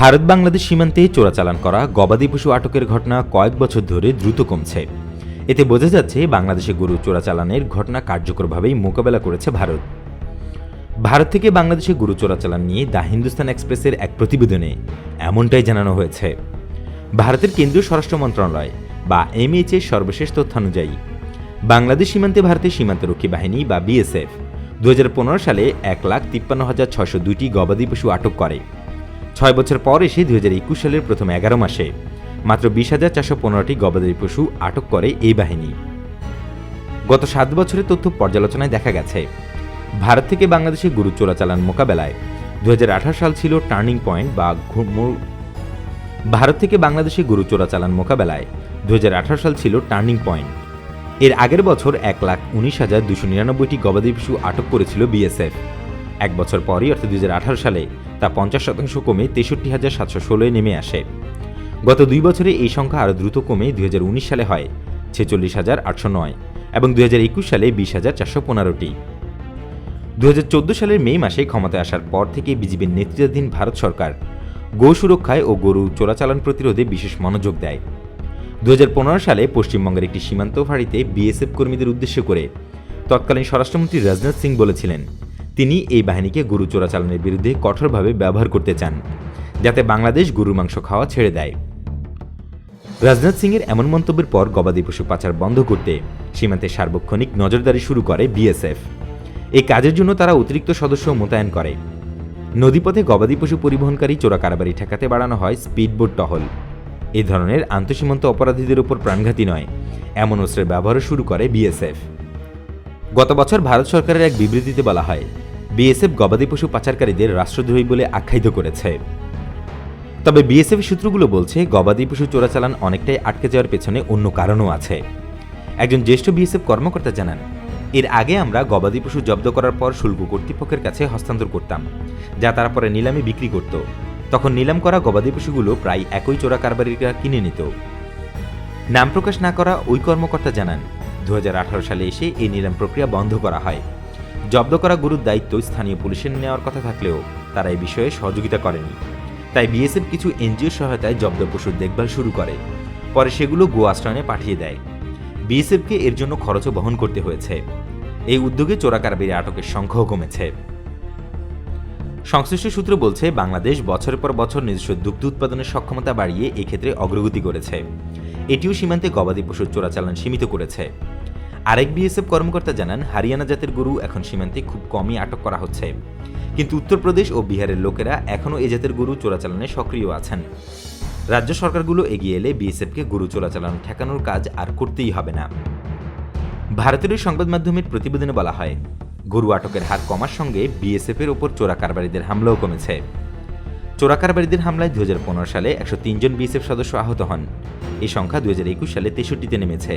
ভারত বাংলাদেশ সীমান্তে চোরাচালান করা গবাদি পশু আটকের ঘটনা কয়েক বছর ধরে দ্রুত কমছে। এতে বোঝা যাচ্ছে, বাংলাদেশে গরু চোরাচালানের ঘটনা কার্যকরভাবেই মোকাবেলা করেছে ভারত। ভারত থেকে বাংলাদেশে গরু চোরাচালান নিয়ে দ্য হিন্দুস্তান এক্সপ্রেসের এক প্রতিবেদনে এমনটাই জানানো হয়েছে। ভারতের কেন্দ্রীয় স্বরাষ্ট্র মন্ত্রণালয়, বা এমএইচ এর সর্বশেষ তথ্যানুযায়ী, বাংলাদেশ সীমান্তে ভারতের সীমান্তরক্ষী বাহিনী, বা বিএসএফ দু হাজার পনেরো সালে এক লাখ তিপ্পান্ন হাজার ছশো দুইটি গবাদি পশু আটক করে। ছয় বছর পর এসে দুই হাজার একুশ সালের প্রথম এগারো মাসে। মাত্র বিশ হাজার চারশো পনেরোটি গবাদি পশু আটক করে এই বাহিনী। গত সাত বছরের তথ্য পর্যালোচনায় দেখা গেছে, ভারত থেকে বাংলাদেশে গরু চোরাচালান মোকাবেলায় দু হাজার আঠারো সাল ছিল টার্নিং পয়েন্ট বা ভারত থেকে বাংলাদেশে গরু চোরাচালান মোকাবেলায় দু হাজার আঠারো সাল ছিল টার্নিং পয়েন্ট। এর আগের বছর এক লাখ উনিশ হাজার দুশো নিরানব্বইটি গবাদি পশু আটক করেছিল বিএসএফ। এক বছর পরই, অর্থাৎ দুই হাজার আঠারো সালে, তা পঞ্চাশ শতাংশ কমে তেষট্টি হাজার সাতশো ষোলোয় নেমে আসে। গত দুই বছরে এই সংখ্যা আরও দ্রুত কমে দুই হাজার উনিশ সালে হয় ছেচল্লিশ হাজার আটশো নয় এবং দুই হাজার একুশ সালে বিশ হাজার চারশো পনেরোটি। দুই হাজার চোদ্দ সালের মে মাসে ক্ষমতায় আসার পর থেকে বিজেপির নেতৃত্বাধীন ভারত সরকার গো সুরক্ষায় ও গরু চোরাচালান প্রতিরোধে বিশেষ মনোযোগ দেয়। দুই হাজার পনেরো সালে পশ্চিমবঙ্গের একটি সীমান্ত ফাঁড়িতে বিএসএফ কর্মীদের উদ্দেশ্য করে তৎকালীন স্বরাষ্ট্রমন্ত্রী রাজনাথ সিং বলেছিলেন তিনি এই বাহিনীকে গরু চোরাচালানের বিরুদ্ধে কঠোরভাবে ব্যবহার করতে চান, যাতে বাংলাদেশ গরুর মাংস খাওয়া ছেড়ে দেয়। রাজনাথ সিংয়ের এমন মন্তব্যের পর গবাদি পশু পাচার বন্ধ করতে সীমান্তে সার্বক্ষণিক নজরদারি শুরু করে বিএসএফ। এই কাজের জন্য তারা অতিরিক্ত সদস্য মোতায়েন করে। নদীপথে গবাদি পশু পরিবহনকারী চোরা কারবারি ঠেকাতে বাড়ানো হয় স্পিডবোট টহল। এ ধরনের আন্তঃসীমান্ত অপরাধীদের উপর প্রাণঘাতী নয়, এমন অস্ত্রের ব্যবহারও শুরু করে বিএসএফ। গত বছর ভারত সরকারের এক বিবৃতিতে বলা হয় বিএসএফ গবাদি পশু পাচারকারীদের রাষ্ট্রদ্রোহী বলে আখ্যায়িত করেছে। তবে বিএসএফ সূত্রগুলো বলছে, গবাদি পশু চোরাচালান অনেকটাই আটকে যাওয়ার পেছনে অন্য কারণও আছে। একজন জ্যেষ্ঠ বিএসএফ কর্মকর্তা জানান, এর আগে আমরা গবাদি পশু জব্দ করার পর শুল্ক কর্তৃপক্ষের কাছে হস্তান্তর করতাম, যা তারা পরে নিলামে বিক্রি করত। তখন নিলাম করা গবাদি পশুগুলো প্রায় একই চোরা কারবারিরা কিনে নিত। নাম প্রকাশ না করা ওই কর্মকর্তা জানান দু হাজার আঠারো সালে এসে এই নিলাম প্রক্রিয়া বন্ধ করা হয়। জব্দ করা গরুর দায়িত্ব স্থানীয় পুলিশের নেওয়ার কথা থাকলেও তারা এই বিষয়ে সহযোগিতা করেনি। তাই বিএসএফ কিছু এনজিও সহায়তায় জব্দ পশুর দেখভাল শুরু করে। পরে সেগুলো গো পাঠিয়ে দেয়। বিএসএফকে এর জন্য খরচও বহন করতে হয়েছে। এই উদ্যোগে চোরাকারবারি আটকের সংখ্যাও কমেছে। সংশ্লিষ্ট সূত্র বলছে, বাংলাদেশ বছরের পর বছর নিজস্ব দুগ্ধ উৎপাদনের সক্ষমতা বাড়িয়ে এক্ষেত্রে অগ্রগতি করেছে। এটিও সীমান্তে গবাদি পশুর চোরাচালান সীমিত করেছে। আরেক বিএসএফ কর্মকর্তা জানান, হারিয়ানা জাতের গরু এখন সীমান্তে খুব কমই আটক করা হচ্ছে। কিন্তু উত্তরপ্রদেশ ও বিহারের লোকেরা এখনও এ জাতের গরু চোরাচালানে সক্রিয় আছেন। রাজ্য সরকারগুলো এগিয়ে এলে বিএসএফকে গরু চোরাচালান ঠেকানোর কাজ আর করতেই হবে না। ভারতের সংবাদ মাধ্যমের প্রতিবেদনে বলা হয়, গরু আটকের হার কমার সঙ্গে বিএসএফ এর ওপর চোরা কারবারিদের হামলাও কমেছে। চোরা কারবারিদের হামলায় দুই হাজার পনেরো সালে একশো জন বিএসএফ সদস্য আহত হন। এই সংখ্যা দু হাজার একুশ সালে তেষট্টিতে নেমেছে।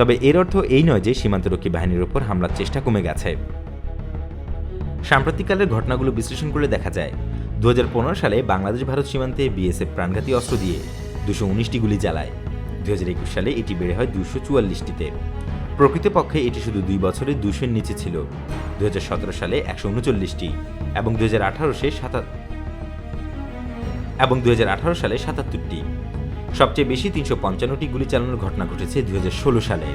তবে এর অর্থ এই নয় যে সীমান্তরক্ষী বাহিনীর ওপর হামলার চেষ্টা কমে গেছে। সাম্প্রতিককালের ঘটনাগুলো বিশ্লেষণ করলে দেখা যায় দুই হাজার পনেরো সালে বাংলাদেশ ভারত সীমান্তে বিএসএফ প্রাণঘাতী অস্ত্র দিয়ে দুশো উনিশটি গুলি হাজার একুশ সালে এটি বেড়ে হয় দুশো চুয়াল্লিশটিতে। প্রকৃতপক্ষে এটি শুধু দুই বছরে দুশোর নিচে ছিল। দুই হাজার সতেরো সালে একশো উনচল্লিশটি দু এবং দু হাজার আঠারো সালে সাতাত্তরটি। সবচেয়ে বেশি তিনশো পঞ্চান্নটি গুলি চালানোর ঘটনা ঘটেছে দু হাজার ষোলো সালে।